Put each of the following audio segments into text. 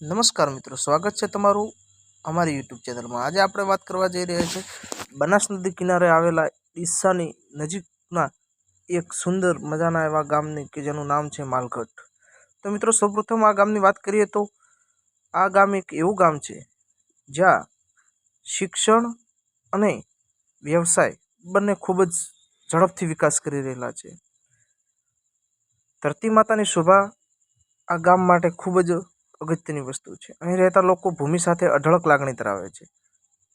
નમસ્કાર મિત્રો, સ્વાગત છે તમારું અમારી યુટ્યુબ ચેનલમાં. આજે આપણે વાત કરવા જઈ રહ્યા છીએ બનાસ નદી કિનારે આવેલા ઈસ્સાની નજીકના એક સુંદર મજાના એવા ગામની કે જેનું નામ છે માલગઢ તો મિત્રો, સૌપ્રથમ આ ગામની વાત કરીએ તો આ ગામ એક એવું ગામ છે જ્યાં શિક્ષણ અને વ્યવસાય બંને ખૂબ જ ઝડપથી વિકાસ કરી રહેલા છે. ધરતી માતાની શોભા આ ગામ માટે ખૂબ જ અગત્યની વસ્તુ છે. અહીં રહેતા લોકો ભૂમિ સાથે અઢળક લાગણી ધરાવે છે.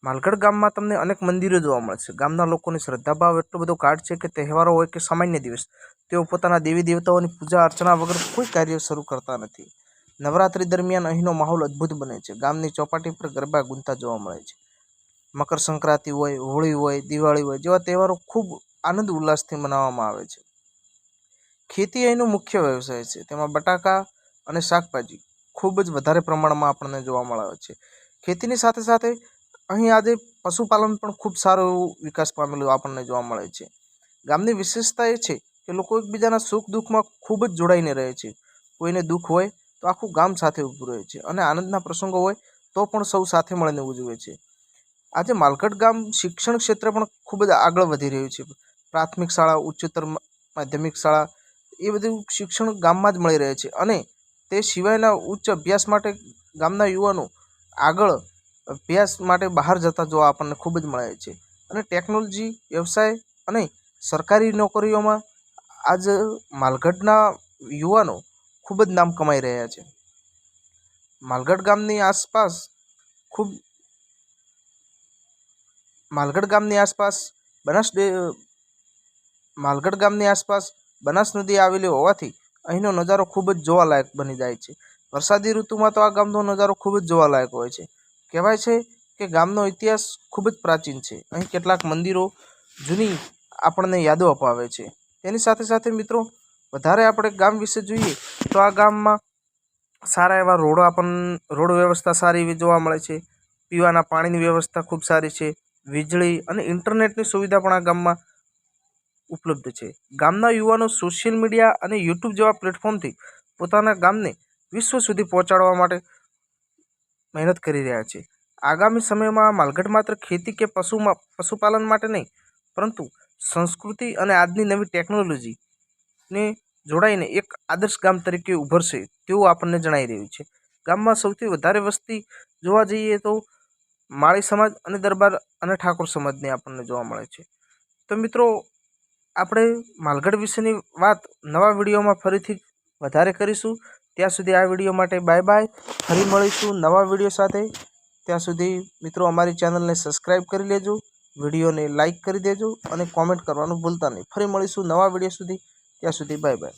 માલગઢ ગામમાં તમને અનેક મંદિરો જોવા મળશે. ગામના લોકોની શ્રદ્ધાભાવ એટલો બધો ગાઢ છે કે તહેવારો હોય કે સામાન્ય દિવસ, તેઓ પોતાના દેવી દેવતાઓની પૂજા અર્ચના વગર કોઈ કાર્ય શરૂ કરતા નથી. નવરાત્રી દરમિયાન અહીંનો માહોલ અદ્ભુત બને છે. ગામની ચોપાટી પર ગરબા ગુંતા જોવા મળે છે. મકર સંક્રાંતિ હોય, હોળી હોય, દિવાળી હોય જેવા તહેવારો ખૂબ આનંદ ઉલ્લાસથી મનાવવામાં આવે છે. ખેતી અહીંનો મુખ્ય વ્યવસાય છે. તેમાં બટાકા અને શાકભાજી ખૂબ જ વધારે પ્રમાણમાં આપણને જોવા મળે છે. ખેતીની સાથે સાથે અહીં આજે પશુપાલન પણ ખૂબ સારો એવું વિકાસ પામેલું આપણને જોવા મળે છે. ગામની વિશેષતા એ છે કે લોકો એકબીજાના સુખ દુઃખમાં ખૂબ જ જોડાઈને રહે છે. કોઈને દુઃખ હોય તો આખું ગામ સાથે ઊભું રહે છે અને આનંદના પ્રસંગો હોય તો પણ સૌ સાથે મળીને ઉજવે છે. આજે માલકટ ગામ શિક્ષણ ક્ષેત્રે પણ ખૂબ જ આગળ વધી રહ્યું છે. પ્રાથમિક શાળા, ઉચ્ચતર માધ્યમિક શાળા એ બધું શિક્ષણ ગામમાં જ મળી રહે છે અને તે સિવાયના ઉચ્ચ અભ્યાસ માટે ગામના યુવાનો આગળ અભ્યાસ માટે બહાર જતા જોવા આપણને ખૂબ જ મળે છે. અને ટેકનોલોજી, વ્યવસાય અને સરકારી નોકરીઓમાં આજ માલગઢના યુવાનો ખૂબ જ નામ કમાઈ રહ્યા છે. માલગઢ ગામની આસપાસ ખૂબ માલગઢ ગામની આસપાસ બનાસ માલગઢ ગામની આસપાસ બનાસ નદી આવેલી હોવાથી અહીંનો નજારો ખૂબ જ જોવાલાયક બની જાય છે. વરસાદી ઋતુમાં તો આ ગામનો નજારો ખૂબ જ જોવાલાયક હોય છે. કહેવાય છે કે ગામનો ઇતિહાસ ખૂબ જ પ્રાચીન છે. અહીં કેટલાક મંદિરો જૂની આપણને યાદો અપાવે છે. તેની સાથે સાથે મિત્રો, વધારે આપણે ગામ વિશે જોઈએ તો આ ગામમાં સારા એવા રોડો આપણને રોડ વ્યવસ્થા સારી એવી જોવા મળે છે. પીવાના પાણીની વ્યવસ્થા ખૂબ સારી છે. વીજળી અને ઇન્ટરનેટની સુવિધા પણ આ ગામમાં ઉપલબ્ધ છે. ગામના યુવાનો સોશિયલ મીડિયા અને યુટ્યુબ જેવા પ્લેટફોર્મથી પોતાના ગામને વિશ્વ સુધી પહોંચાડવા માટે મહેનત કરી રહ્યા છે. આગામી સમયમાં માલગઢ માત્ર ખેતી કે પશુમાં, પશુપાલન માટે નહીં, પરંતુ સંસ્કૃતિ અને આજની નવી ટેકનોલોજીને જોડાઈને એક આદર્શ ગામ તરીકે ઉભરશે તેવું આપણને જણાઈ રહ્યું છે. ગામમાં સૌથી વધારે વસ્તી જોવા જઈએ તો માળી સમાજ અને દરબાર અને ઠાકોર સમાજને આપણને જોવા મળે છે. તો મિત્રો આપણે માલગઢ વિશેની વાત નવા વિડીયોમાં ફરીથી વધારે કરીશું. ત્યાં સુધી આ વીડિયો માટે બાય બાય. ફરી મળીશું નવા વીડિયો સાથે. ત્યાં સુધી મિત્રો અમારી ચેનલને સબસ્ક્રાઈબ કરી લેજો, વિડીયોને લાઇક કરી દેજો અને કોમેન્ટ કરવાનું ભૂલતા નહીં. ફરી મળીશું નવા વીડિયો સુધી. ત્યાં સુધી બાય બાય.